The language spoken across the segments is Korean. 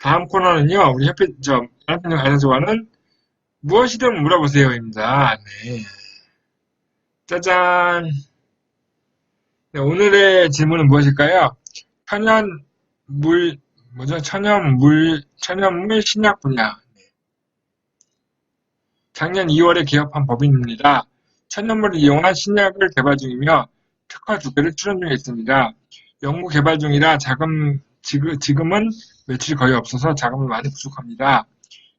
다음 코너는요, 우리 협회, 저, 연합회장 가정조화는 무엇이든 물어보세요입니다. 네. 짜잔. 네, 오늘의 질문은 무엇일까요? 천연 물, 뭐죠? 천연 물, 천연물 신약 분야. 네. 작년 2월에 개업한 법인입니다. 천연물을 이용한 신약을 개발 중이며 특허 두 개를 출원 중에 있습니다. 연구 개발 중이라 자금, 지금, 지금은 매출이 거의 없어서 자금이 많이 부족합니다.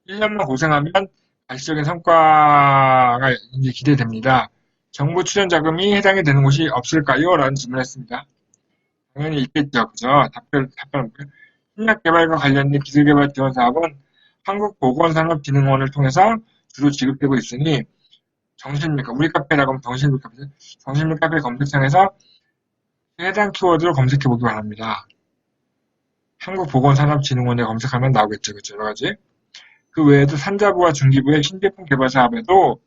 1년만 고생하면 가시적인 성과가 이제 기대됩니다. 정부 출연 자금이 해당이 되는 곳이 없을까요? 라는 질문을 했습니다. 당연히 있겠죠. 그죠? 답변, 답변. 신약 개발과 관련된 기술 개발 지원 사업은 한국보건산업진흥원을 통해서 주로 지급되고 있으니 정신밀 우리 카페라고 하면 정신밀 카페, 정신밀 카페 검색창에서 해당 키워드로 검색해 보기 바랍니다. 한국보건산업진흥원에 검색하면 나오겠죠. 그죠? 여러 가지. 그 외에도 산자부와 중기부의 신제품 개발 사업에도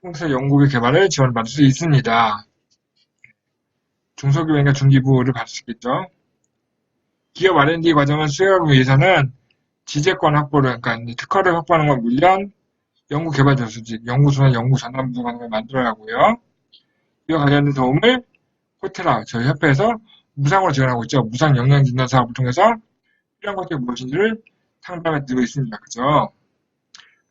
통해서 연구의 개발을 지원받을 수 있습니다. 중소기업이나 중기부를 받을 수 있겠죠. 기업 R&D 과정을 수행하기 위해서는 지재권 확보를, 그러니까 특허를 확보하는 건 물론 연구 개발 전수직, 연구소나 연구 전담부 같은 걸 만들어야 하고요. 이와 관련된 도움을 호텔라 저희 협회에서 무상으로 지원하고 있죠. 무상 영양 진단 사업을 통해서 필요한 것들이 무엇인지를 상담해 드리고 있습니다. 그죠?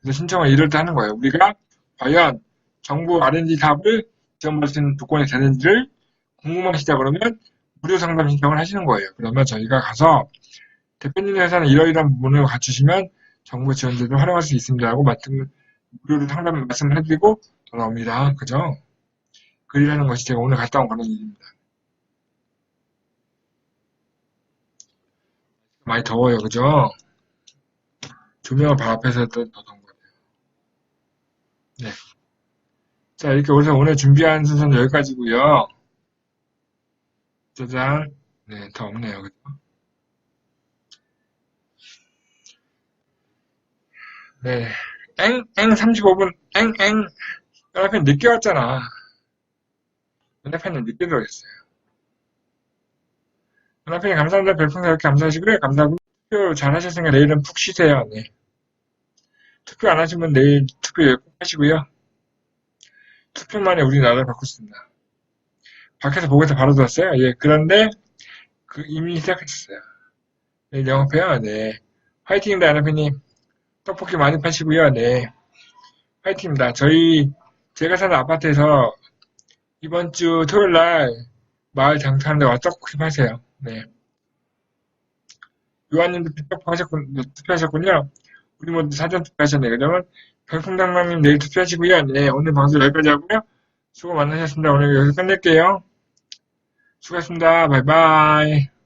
그래서 신청을 이럴 때 하는 거예요. 우리가 과연 정부 R&D 사업을 지원받을 수 있는 조건이 되는지를 궁금하시다 그러면 무료 상담 신청을 하시는 거예요. 그러면 저희가 가서 대표님 회사는 이러이러한 부분을 갖추시면 정부 지원제도 활용할 수 있습니다라고 말씀, 무료로 상담 말씀을 해드리고 돌아옵니다. 그죠? 글이라는 것이 제가 오늘 갔다 온 그런 일입니다. 많이 더워요. 그죠? 조명을 바 앞에서 더 더운 것 같아요. 네. 자, 이렇게 오늘, 오늘 준비한 순서는 여기까지고요 짜잔. 네, 더 없네요. 그죠? 네. 엥, 엥 35분, 엥, 엥. 연합회 늦게 왔잖아. 연합회는 늦게 들어오겠어요. 연합회님 감사합니다. 별풍선 이렇게 감사하시고요. 감사하고. 투표 잘 하셨으니까 내일은 푹 쉬세요. 네. 투표 안 하시면 내일 투표 꼭 하시고요. 투표만에 우리나라를 바꿨습니다. 밖에서 보고서 바로 들었어요. 예, 그런데 그 이미 시작했어요. 네, 영업해요. 네. 화이팅입니다, 연합회님. 떡볶이 많이 파시고요. 네. 화이팅입니다. 저희 제가 사는 아파트에서 이번 주 토요일 날 마을 장사하는데 와서 떡볶이 파세요. 네. 요한님도 투표하셨군, 투표하셨군요. 우리 모두 사전 투표하셨네요. 그러면 별풍당망님 내일 투표하시고요. 네, 오늘 방송 여기까지 하고요. 수고 많으셨습니다. 오늘 여기서 끝낼게요. 수고하셨습니다. 바이바이.